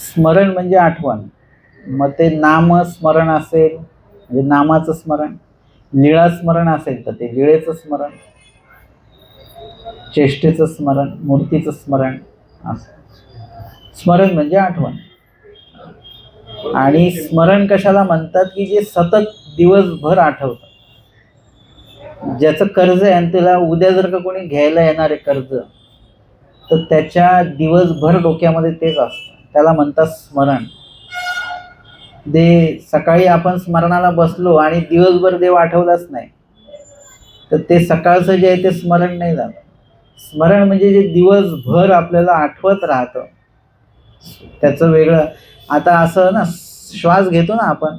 स्मरण म्हणजे आठवण. मग ते नामस्मरण असेल म्हणजे नामाचं स्मरण लीळा स्मरण असेल तर ते लिळेचं स्मरण चेष्टेचं स्मरण मूर्तीचं स्मरण असं. स्मरण म्हणजे आठवण. आणि स्मरण कशाला म्हणतात की जे सतत दिवसभर आठवतं. ज्याचं कर्ज आहे आणि त्याला उद्या जर का कोणी घ्यायला येणार आहे कर्ज तर त्याच्या दिवसभर डोक्यामध्ये तेच असतं. त्याला म्हणतात स्मरण. दे सकाळी आपण स्मरणाला बसलो आणि दिवसभर देव आठवलाच नाही तर ते सकाळचं जे आहे ते स्मरण नाही झालं. स्मरण म्हणजे जे दिवसभर आपल्याला आठवत राहतं. त्याचं वेगळं आता असं ना श्वास घेतो ना आपण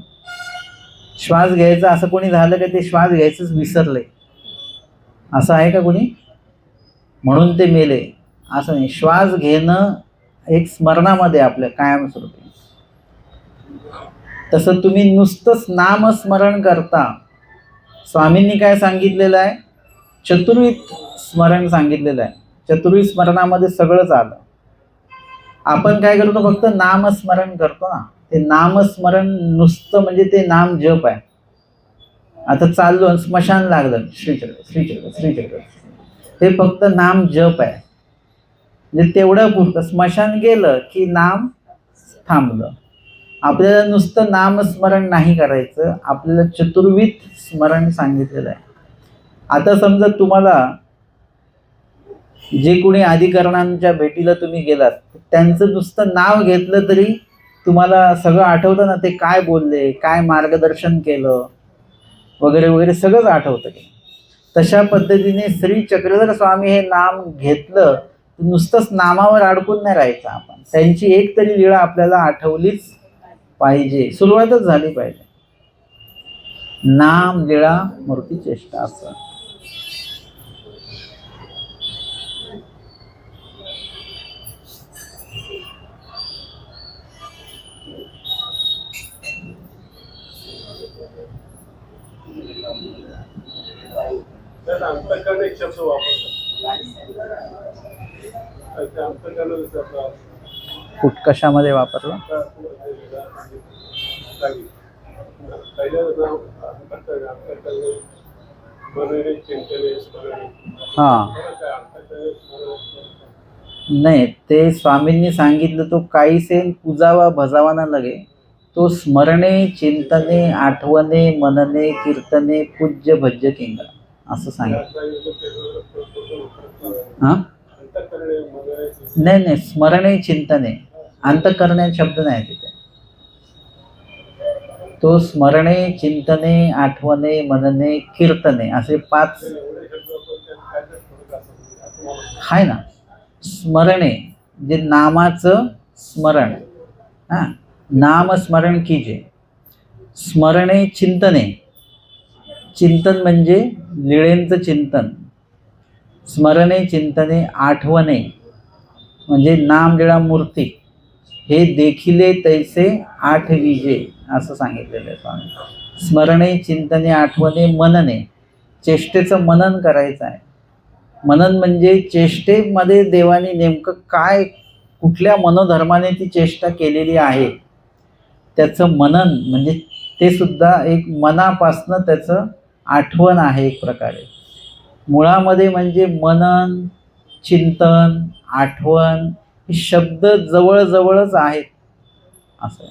श्वास घ्यायचा असं कोणी झालं का ते श्वास घ्यायचंच विसरले असं आहे का कोणी? म्हणून ते मेले. असं नाही श्वास घेणं एक स्मरणामध्ये आपल्या कायमस्वरूपी तसं तुम्ही नुसतंच नामस्मरण करता. स्वामींनी काय सांगितलेलं आहे? चतुर्वीत स्मरण सांगितलेलं आहे. चतुर्वी स्मरणामध्ये सगळंच आलं. आपण काय करतो? फक्त नामस्मरण करतो ना. ते नामस्मरण नुसतं म्हणजे ते नाम जप आहे. आता चाललो स्मशान लागलं. श्रीचक्र श्रीचक्र श्रीचक्र हे फक्त नाम जप आहे. म्हणजे तेवढं पुरतं. स्मशान गेलं की नाम थांबलं. आपल्याला नुसतं नामस्मरण नाही करायचं. आपल्याला चतुर्विध स्मरण सांगितलेलं आहे. आता समजा तुम्हाला जे कोणी अधिकरणांच्या भेटीला तुम्ही गेलात त्यांचं नुसतं नाव घेतलं तरी तुम्हाला सगळं आठवतं ना ते काय बोलले काय मार्गदर्शन केलं वगैरे वगैरे सगळंच आठवतं. तशा पद्धतीने श्री चक्रधर स्वामी हे नाम घेतलं नुसतंच नामावर अडकून नाही राहायचं आपण. त्यांची एक तरी लीळा आपल्याला आठवलीच पाहिजे. सुरुवातच झाली पाहिजे. नाम लीळा मूर्ती चेष्टा असं. वापरतात त्या अंतकरण जसं आपला कुठ कशामध्ये वापरला? हा. हां नाही ते स्वामींनी सांगितलं तो काहीसे पूजावा भजावा ना लगे. तो स्मरणे चिंतने आठवणे मनने कीर्तने पूज्य भज्य किंगा असं सांगितलं. हां? नाही नाही स्मरणे चिंतने अंतकरणे शब्द नाही तिथे. तो स्मरणे चिंतने आठवणे मनने कीर्तने असे पाच आहे ना. स्मरणे जे नामाचं स्मरण. हां नामस्मरण कीजे. स्मरणे चिंतने. चिंतन म्हणजे लिळेंचं चिंतन. स्मरणे चिंतने आठवणे म्हणजे नामगिळा मूर्ती. हे देखिले तैसे आठ विजे असं सांगितलेलं आहे स्वामी. स्मरणे चिंतने आठवणे मनने. चेष्टेचं मनन करायचं आहे. मनन म्हणजे चेष्टेमध्ये देवाने नेमकं काय कुठल्या मनोधर्माने ती चेष्टा केलेली आहे? त्याचं मनन म्हणजे ते सुद्धा एक मनापासनं त्याचं आठवण आहे एक प्रकारे. मुळामध्ये म्हणजे मनन चिंतन आठवण हे शब्द जवळजवळच आहेत. असं